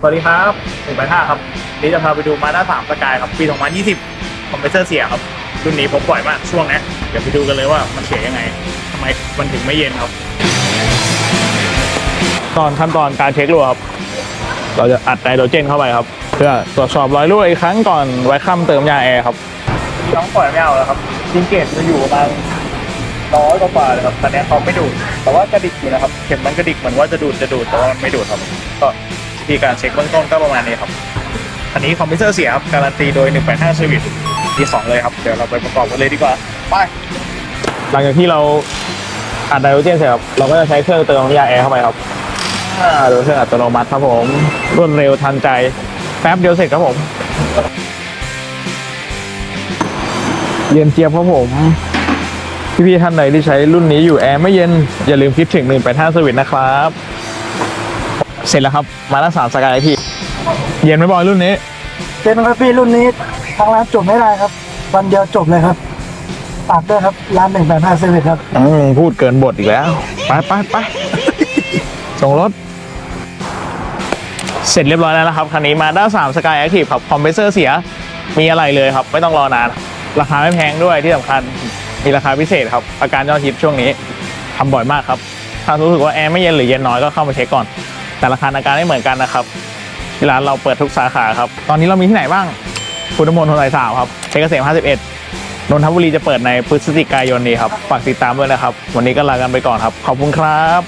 สวัสดีครับหนึ่งไปห้าครับวันนี้จะพาไปดูมาด้าสามสกายครับ ปี 2020 คอมเพรสเซอร์เสียครับ รุ่นนี้พบบ่อยมากช่วงนี้เดี๋ยวไปดูกันเลยว่ามันเสียยังไงทำไมมันถึงไม่เย็นครับ ตอนขั้นตอนการเช็ครั่วครับ เราจะอัดไนโตรเจนเข้าไปครับ เพื่อตรวจสอบรอยรั่วอีกครั้งก่อนไว้ค่ำเติมยาแอร์ครับน้องปล่อยไม่เอาแล้วครับจิงเกตจะอยู่ประมาณร้อยกว่าเลยครับตอนนี้เขาไม่ดูด แต่ว่ากระดิกอยู่นะครับ เข็มมันกระดิกเหมือนว่าจะดูดจะดูดแต่ว่าไม่ดูดครับ ก็ ธีการเช็คเบื้องต้นก็ประมาณนี้ครับอันนี้คอมพิวเตอร์เสียครับการันตีโดย 185เซอร์วิสทีสองเลยครับ เดี๋ยวเราไปประกอบกันเลยดีกว่า ไป หลังจากที่เราอัดไนโตรเจนเสร็จครับ เราก็จะใช้เครื่องเติมน้ำยาแอร์เข้าไปครับโดยเครื่องอัตโนมัติครับผม รวดเร็วทันใจ แป๊บเดียวเสร็จครับผม เย็นเจี๊ยบครับผม พี่ๆท่านใดที่ใช้รุ่นนี้อยู่แอร์ไม่เย็น อย่าลืมคิดถึง185เซอร์วิสนะครับ เสร็จแล้วครับ มาแล้วสามสกายพี่ เย็นไหม่บอยรุ่นนี้เป็นครับพี่รุ่นนี้ทางร้านจบไม่ได้ครับ วันเดียวจบเลยครับฝากด้วยครับร้านหนึ่งแปดห้าเซเว่นครับอืมพูดเกินบทอีกแล้ว ไปไปไป ส่งรถ เสร็จเรียบร้อยแล้วนะครับ คันนี้มาด้าสามสกายแอคทีฟครับ คอมเพรสเซอร์เสีย มีอะไรเลยครับ ไม่ต้องรอนาน ราคาไม่แพงด้วยที่สำคัญ มีราคาพิเศษครับ อาการยอดฮิตช่วงนี้ทำบ่อยมากครับ ถ้ารู้สึกว่าแอร์ไม่เย็นหรือเย็นน้อยก็เข้ามาเช็คก่อน แต่ละคันอาการไม่เหมือนกันนะครับที่ร้านเราเปิดทุกสาขาครับ ตอนนี้เรามีที่ไหนบ้างพุทธมณฑลสายสามครับเพชรเกษม51 นนทบุรีจะเปิดในพฤศจิกายนนี้ครับ ฝากติดตามด้วยนะครับ วันนี้ก็ลากันไปก่อนครับ ขอบคุณครับ